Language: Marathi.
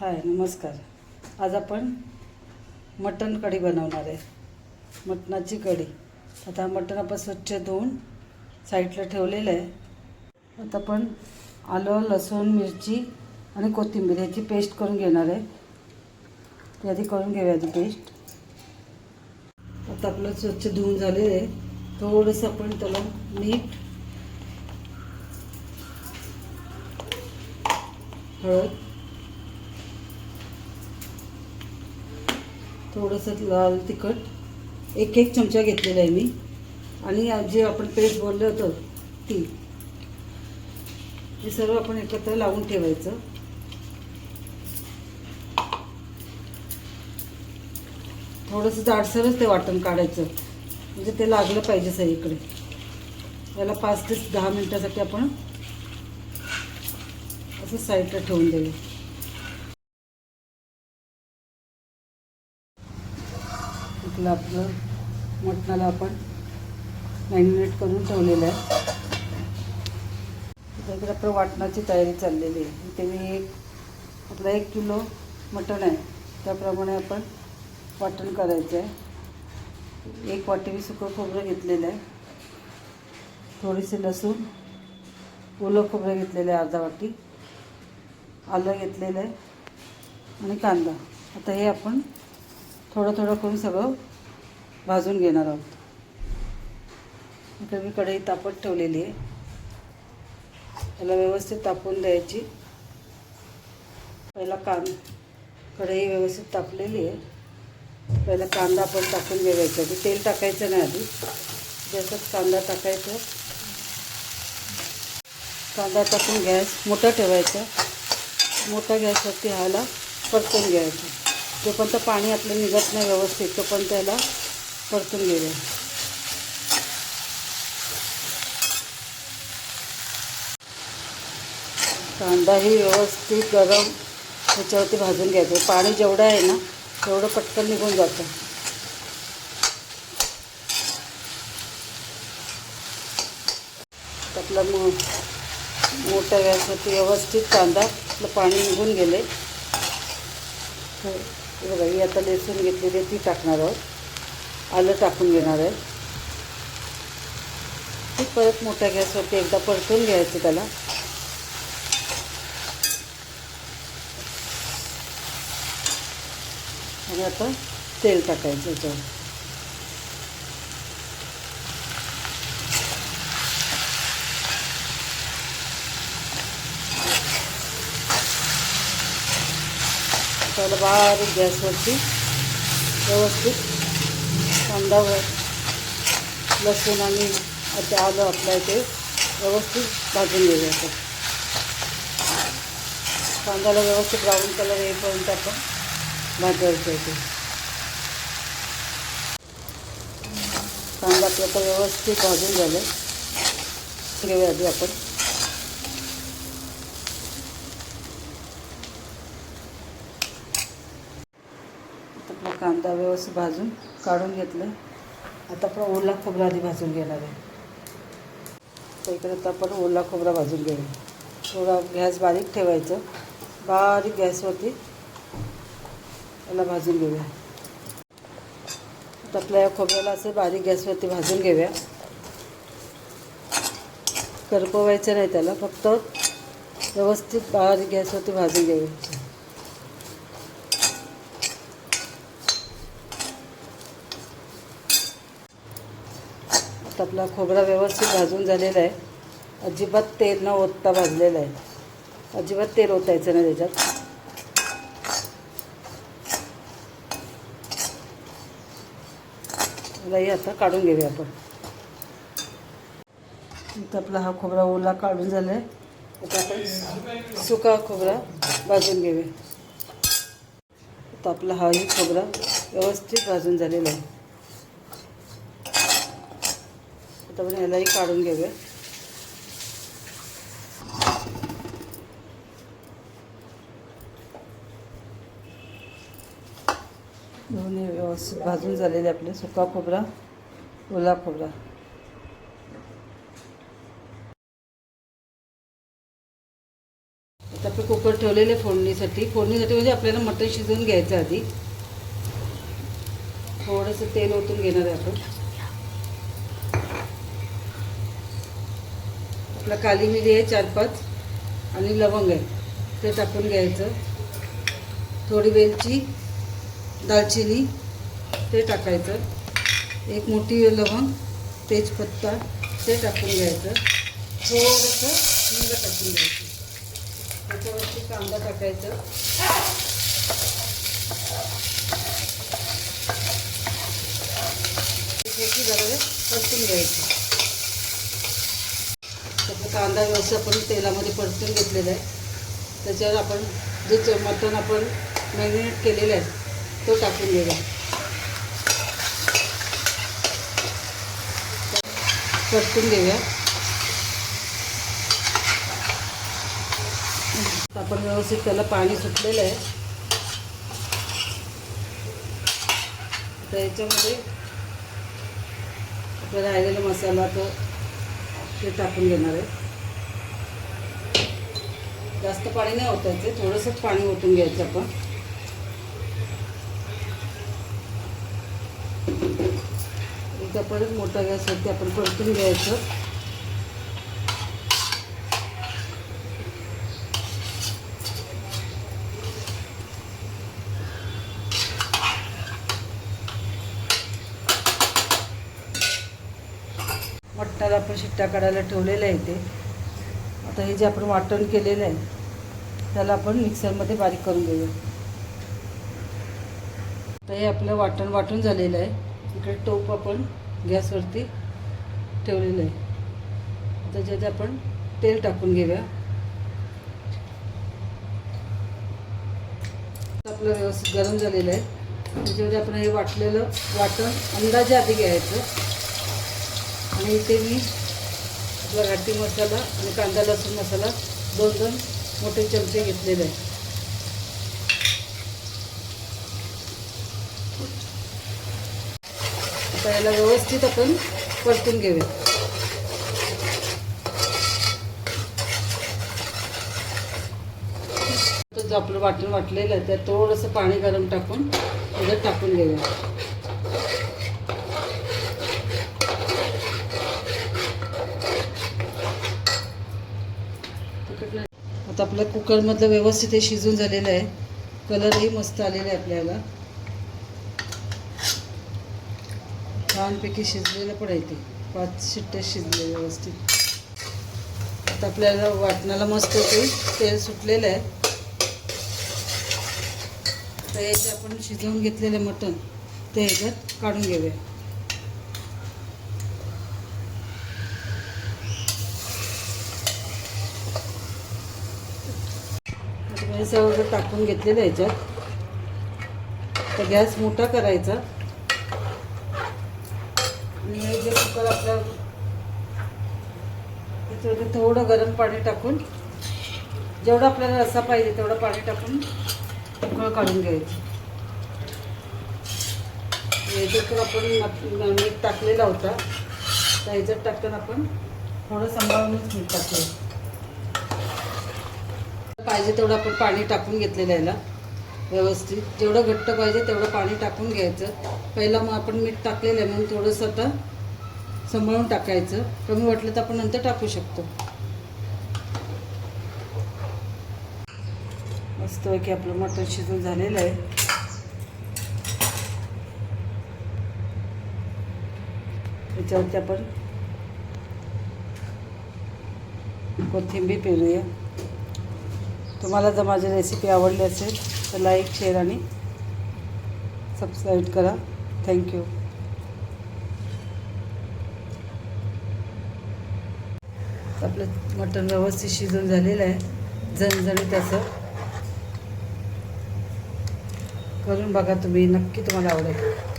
हाय नमस्कार. आज आपण मटण कढी बनवणार आहे. मटणाची कढी. आता मटण आपण स्वच्छ धुवून साईडला ठेवलेलं आहे. आता आपण आलं लसूण मिरची आणि कोथिंबीर ह्याची पेस्ट करून घेणार आहे. ती आधी करून घेऊया आधी पेस्ट. आता आपलं स्वच्छ धुवून झालेलं आहे. थोडंसं आपण त्याला मीठ हळद थोडंसं लाल तिखट एक एक चमचा घेतलेला आहे मी. आणि जे आपण पेस्ट बोललं होतं ती. हे सर्व आपण एकत्र लावून ठेवायचं. थोडंसं जाडसरच ते वाटण काढायचं. म्हणजे ते लागलं पाहिजे सगळीकडे. याला पाच ते दहा मिनटासाठी आपण असं साईडला ठेवून देऊ इथलं आपलं मटणाला आपण मॅरिनेट करून ठेवलेलं आहे. आता इकडे आपलं वाटणाची तयारी चाललेली आहे. इथे मी एक आपला एक किलो मटण आहे. त्याप्रमाणे आपण वाटण करायचं आहे. एक वाटी मी सुकं खोबरं घेतलेलं आहे. थोडीशी लसूण ओलं खोबरं घेतलेलं आहे अर्धा वाटी. आलं घेतलेलं आहे. आणि कांदा. आता हे आपण थोडं थोडं करून सगळं भाजून घेणार आहोत. इकडे मी कढई तापत ठेवलेली आहे. त्याला व्यवस्थित तापून द्यायची. पहिला कां कढई व्यवस्थित तापलेली आहे. पहिला कांदा आपण टाकून घ्यायचा आधी तेल टाकायचं नाही आधी. जसंच कांदा टाकायचं. कांदा टाकून गॅस मोठा ठेवायचा. मोठा गॅसवरती ह्याला परतून घ्यायचं. जोपर्यंत पाणी आपलं निघत नाही व्यवस्थित तोपर्यंत त्याला परतून घेऊया. कांदाही व्यवस्थित गरम ह्याच्यावरती भाजून घ्यायचं. पाणी जेवढं आहे ना तेवढं पटकन निघून जातं. त्यातला मग मोठ्या गॅसवरती व्यवस्थित कांदा आपलं पाणी निघून गेले हे बघा ही आता लसूण घेतलेली ती टाकणार आहोत. आलं टाकून घेणार आहे. ती परत मोठ्या गॅसवरती एकदा परतून घ्यायचं त्याला. आणि आता तेल टाकायचं याच्यावर. त्याला बारीक गॅसवरती व्यवस्थित कांदा लसूण आणि आता आलं आपल्या ते व्यवस्थित भाजून घ्यायचं कांद्याला व्यवस्थित ब्राऊन कलर येईपर्यंत आपण भाजायचं येते कांदा आपलं तर व्यवस्थित भाजून झालं घेऊया आधी आपण. कांदा व्यवस्थित भाजून काढून घेतलं. आता आपण ओला खोबरा आधी भाजून घेणार आहे. तर इकडे आता आपण ओला खोबरा भाजून घेऊया. थोडा गॅस बारीक ठेवायचं. बारीक गॅसवरती याला भाजून घेऊया. आता आपल्या या खोबऱ्याला असं बारीक गॅसवरती भाजून घेऊया. करपवायचं नाही त्याला फक्त व्यवस्थित बारीक गॅसवरती भाजून घेऊया. आपला खोबरा व्यवस्थित भाजून झालेला आहे. अजिबात तेल न ओतता भाजलेलं आहे. अजिबात तेल ओतायचं नाही त्याच्यात. लई आता काढून घेऊया आपण. इथं आपला हा खोबरा ओला काढून झाला आहे आता आपण सुका खोबरा भाजून घेऊया. आता आपला हाही खोबरा व्यवस्थित भाजून झालेला आहे. आता यालाही काढून घेऊया. दोन्ही व्यवस्थित भाजून झालेले आपले सुका खोबरा ओला खोबरा. आता तर आपण कुकर ठेवलेले फोडणीसाठी. फोडणीसाठी म्हणजे आपल्याला मटण शिजवून घ्यायचं आधी. थोडंसं तेल ओतून घेणार आहे आपण. आपलं काली मिरी आहे चार पाच आणि लवंग आहे. ते टाकून घ्यायचं. थोडी वेलची दालचिनी ते टाकायचं. एक मोठी लवंग तेजपत्ता ते टाकून घ्यायचं. थोडंसं हिंग टाकून घ्यायचं. त्याच्यावरती कांदा टाकायचं. त्याची जरा परतून घ्यायचं. कांदा व्यवस्थित आपण तेलामध्ये परतून घेतलेला आहे. त्याच्यावर आपण जे च- मटण आपण मॅरिनेट केलेलं आहे तो टाकून देऊया परतून घेऊया. आपण व्यवस्थित त्याला पाणी सुटलेलं आहे. तर याच्यामध्ये आपला राहिलेला मसाला तो ते टाकून देणार आहे. जास्त पाणी नाही ओतायचं थोडंसंच पाणी ओतून घ्यायचं आपण. एकदा परत मोठा गॅसवरती आपण परतून घ्यायचं. मटणाला आपण शिट्ट्या काढायला ठेवलेलं आहे ते. आता हे जे आपण वाटण केलेलं आहे त्याला आपण मिक्सरमध्ये बारीक करून घेऊया. तर हे आपलं वाटण वाटून झालेलं आहे. इकडे टोप आपण गॅसवरती ठेवलेलं आहे. त्याच्यात आपण तेल टाकून घेऊया. आपलं व्यवस्थित गरम झालेलं आहे. त्याच्यामध्ये आपण हे वाटलेलं वाटण अंदाजे आधी घ्यायचं. आणि इथे मी आपला घाटी मसाला आणि कांदा लसूण मसाला दोन दोन मोठे चमचे घेतलेले आहे आता याला व्यवस्थित आपण परतून घेऊया जो आपलं वाटण वाटलेलं आहे त्यात थोडंसं पाणी गरम टाकून त्याच्यात टाकून घेऊया आता आपलं कुकरमधलं व्यवस्थित हे शिजून झालेलं आहे. कलरही मस्त आलेला आहे आपल्याला. छानपैकी शिजलेलं पण आहे ते. पाच शिट्टे शिजले व्यवस्थित. आता आपल्याला वाटणाला मस्त ते तेल सुटलेलं आहे. तर याचे आपण शिजवून घेतलेले मटण ते ह्याच्यात काढून घेऊया. आता वगैरे टाकून घेतलेलं आहे ह्याच्यात तर गॅस मोठा करायचा. आणि हे जे कुकर आपलं त्याच्यामध्ये थोडं गरम पाणी टाकून जेवढं आपल्याला रसा पाहिजे तेवढं पाणी टाकून उकळ काढून घ्यायचं. याच्यात तर आपण मीठ टाकलेला होता तर ह्याच्यात टाकताना आपण थोडं सांभाळूनच मीठ टाकलं पाहिजे तेवढं आपण पाणी टाकून घेतलेलं याला व्यवस्थित. जेवढं घट्ट पाहिजे तेवढं पाणी टाकून घ्यायचं. पहिला मग आपण मीठ टाकलेलं आहे म्हणून थोडंसं आता सांभाळून टाकायचं. कमी वाटलं तर आपण नंतर टाकू शकतो. मस्तपैकी आपलं मटण शिजून झालेलं आहे. त्याच्यावरती आपण कोथिंबीर पेरूया. तुम्हाला जर माझी रेसिपी आवडली असेल तर लाईक शेअर आणि सबस्क्राईब करा. थँक्यू आपलं मटण व्यवस्थित शिजून झालेलं आहे. झणझणीत असं. करून बघा तुम्ही नक्की तुम्हाला आवडेल.